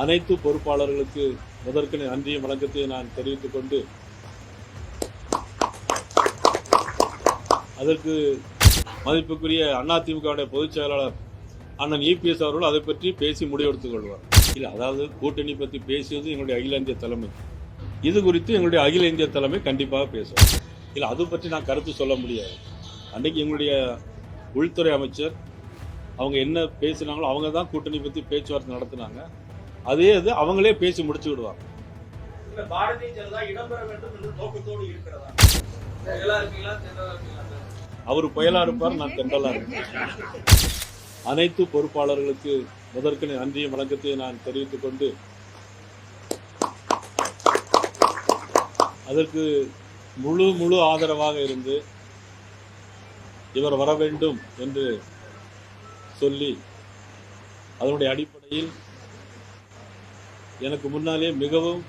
அனைத்து பொறுப்பாளர்களுக்கு முதற்கு நன்றியும் வணக்கத்தையும் நான் தெரிவித்துக் கொண்டு அதற்கு மதிப்புக்குரிய அதிமுகவுடைய பொதுச் செயலாளர் அண்ணன் இபிஎஸ் அவர்கள் அதை பற்றி பேசி முடிவெடுத்துக் கொள்வார். இல்லை அதாவது கூட்டணி பற்றி பேசியது எங்களுடைய அகில இந்திய தலைமை. இது குறித்து எங்களுடைய அகில இந்திய தலைமை கண்டிப்பாக பேசும் இல்லை அது பற்றி நான் கருத்து சொல்ல முடியாது. அன்றைக்கி எங்களுடைய உள்துறை அமைச்சர் அவங்க என்ன பேசினாங்களோ அவங்க தான் கூட்டணி பற்றி பேச்சுவார்த்தை நடத்தினாங்க. அதே இது அவங்களே பேசி முடிச்சு விடுவாங்க. இல்ல பாரதிய ஜனதா இடம்பெற வேண்டும் என்ற நோக்கத்தோடு இருக்கிறதா? புயலா இருக்கீங்களா தென்றலா இருக்கீங்களா அவர் புயலா இருப்பார் நான் தென்றலா அனைத்து பொறுப்பாளர்களுக்கு முதற்கன நன்றியும் வணக்கத்தையும் நான் தெரிவித்துக் கொண்டு அதற்கு முழு முழு ஆதரவாக இருந்து இவர் வர வேண்டும் என்று சொல்லி அதனுடைய அடிப்படையில் எனக்கு முன்னாலே மிகவும்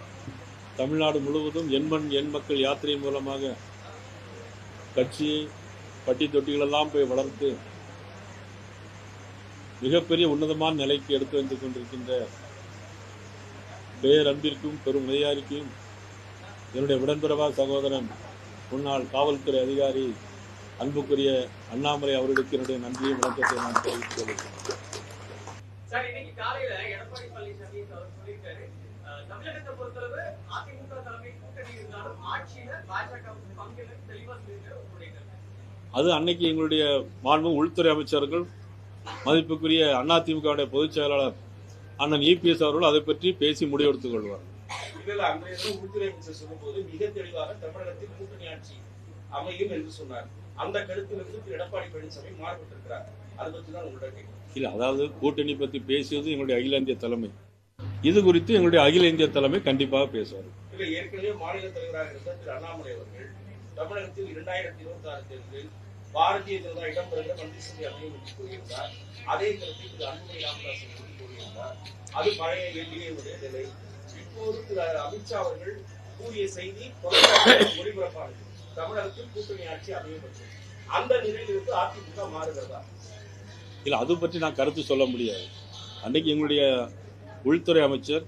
தமிழ்நாடு முழுவதும் எண்மண் எண் மக்கள் யாத்திரை மூலமாக கட்சியை பட்டி தொட்டிகளெல்லாம் போய் வளர்த்து மிகப்பெரிய உன்னதமான நிலைக்கு எடுத்து வந்து கொண்டிருக்கின்ற பேரன்பிற்கும் பெரும் உதயாரிக்கும் என்னுடைய உடன்பிறவா சகோதரன் முன்னாள் காவல்துறை அதிகாரி அன்புக்குரிய அண்ணாமலை அவர்களுக்கு என்னுடைய நன்றியும் வணக்கத்தை நான் தெரிவித்துக் கொள்கிறேன். தமிழகத்தை பொறுத்தளவு அதிமுக தலைமை கூட்டணி இருந்தாலும் ஆட்சியில பாஜக பங்கில தெளிவா. அது அன்னைக்கு எங்களுடைய மாண்பு உள்துறை அமைச்சர்கள் மதிப்புக்குரிய அதிமுகவுடைய பொதுச் செயலாளர் அண்ணன் இபிஎஸ் அவர்கள் அதை பற்றி பேசி முடிவெடுத்துக் கொள்வார். உள்துறை அமைச்சர் சொல்லும்போது மிக தெளிவாக தமிழகத்தில் கூட்டணி ஆட்சி அமையும் என்று சொன்னார். அந்த கருத்திலிருந்து திரு எடப்பாடி பழனிசாமி மாறுபட்டிருக்கிறார். அதை பற்றி தான் இல்லை அதாவது கூட்டணி பற்றி பேசியது எங்களுடைய அகில இந்திய தலைமை. இது குறித்து எங்களுடைய அகில இந்திய தலைமை கண்டிப்பாக பேசுவார். இல்ல ஏற்கனவே மாநில தலைவராக இருந்த திரு அண்ணாமலை அவர்கள் தமிழகத்தில் இரண்டாயிரத்தி இருபத்தி ஆறு தேர்தலில் பாரதிய ஜனதா இடம்பெறுகிற மந்திரிசபை அமையும் என்று கூறியிருந்தார் அதே கருத்தை திரு அன்புமணி ராமதாஸ் கூறியிருந்தார் அது பழைய எண்ணிக்கையுடைய நிலை. இப்போது திரு அமித்ஷா அவர்கள் கூறிய செய்தி ஒளிபரப்பானது. தமிழகத்தில் கூட்டணி ஆட்சி அமையும் என்று அந்த நிலையிலிருந்து அதிமுக மாறுகிறதா? இல்லை அது பற்றி நான் கருத்து சொல்ல முடியாது. அன்னைக்கு எங்களுடைய உள்துறை அமைச்சர்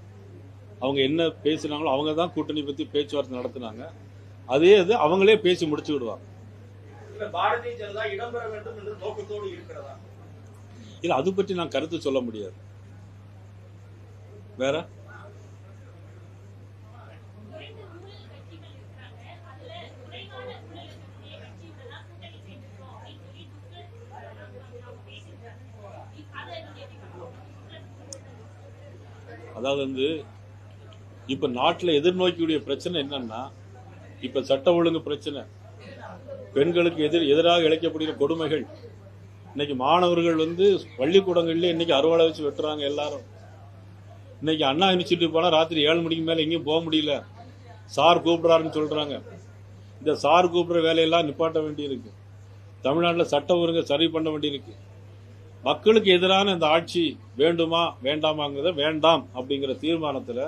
அவங்க என்ன பேசினாங்களோ அவங்க தான் கூட்டணி பற்றி பேச்சுவார்த்தை நடத்தினாங்க. அதே இது அவங்களே பேசி முடிச்சு விடுவாங்க. இல்ல அது பற்றி நான் கருத்து சொல்ல முடியாது. வேற? அதாவது வந்து இப்போ நாட்டில் எதிர்நோக்கியுடைய பிரச்சனை என்னன்னா இப்போ சட்ட ஒழுங்கு பிரச்சனை. பெண்களுக்கு எதிர் எதிராக இழைக்கப்படுகிற கொடுமைகள். இன்னைக்கு மாணவர்கள் வந்து பள்ளிக்கூடங்கள்ல இன்னைக்கு அறுவாலை வச்சு வெட்டுறாங்க எல்லாரும். இன்னைக்கு அண்ணா யூனிவர்சிட்டி போனால் ராத்திரி ஏழு மணிக்கு மேலே எங்கேயும் போக முடியல. சார் கூப்பிடுறாருன்னு சொல்றாங்க. இந்த சார் கூப்பிடுற வேலையெல்லாம் நிப்பாட்ட வேண்டியிருக்கு. தமிழ்நாட்டில் சட்டம் ஒழுங்கை சரி பண்ண வேண்டியிருக்கு. மக்களுக்கு எதிரான இந்த ஆட்சி வேண்டுமா வேண்டாமாங்கிறத வேண்டாம் அப்படிங்கிற தீர்மானத்தில்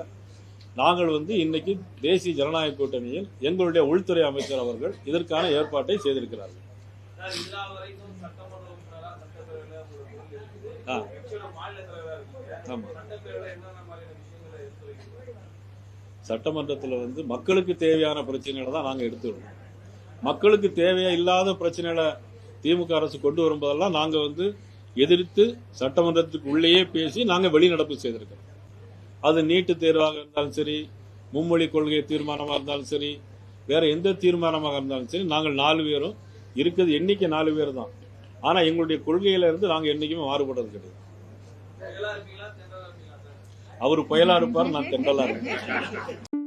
நாங்கள் வந்து இன்னைக்கு தேசிய ஜனநாயக கூட்டணியில் எங்களுடைய உள்துறை அமைச்சர் அவர்கள் இதற்கான ஏற்பாட்டை செய்திருக்கிறார்கள். ஆ. சட்டமன்றத்தில் வந்து மக்களுக்கு தேவையான பிரச்சனைகளை தான் நாங்கள் எடுத்துடுறோம் மக்களுக்கு தேவையா இல்லாத பிரச்சனைகளை திமுக அரசு கொண்டு வரும்போதெல்லாம் நாங்கள் வந்து எதிர்த்து சட்டமன்றத்துக்கு உள்ளேயே பேசி நாங்கள் வெளிநடப்பு செய்திருக்கிறோம். அது நீட்டு தேர்வாக இருந்தாலும் சரி மும்மொழி கொள்கை தீர்மானமாக இருந்தாலும் சரி வேற எந்த தீர்மானமாக இருந்தாலும் சரி நாங்கள் நாலு பேரும் இருக்கிறது எண்ணிக்கை நாலு பேர் தான். ஆனால் எங்களுடைய கொள்கையில இருந்து நாங்கள் என்னைக்குமே மாறுபடுறது கிடையாது. அவர் புயலா இருப்பார் நான் தென்றலா இருப்பேன்.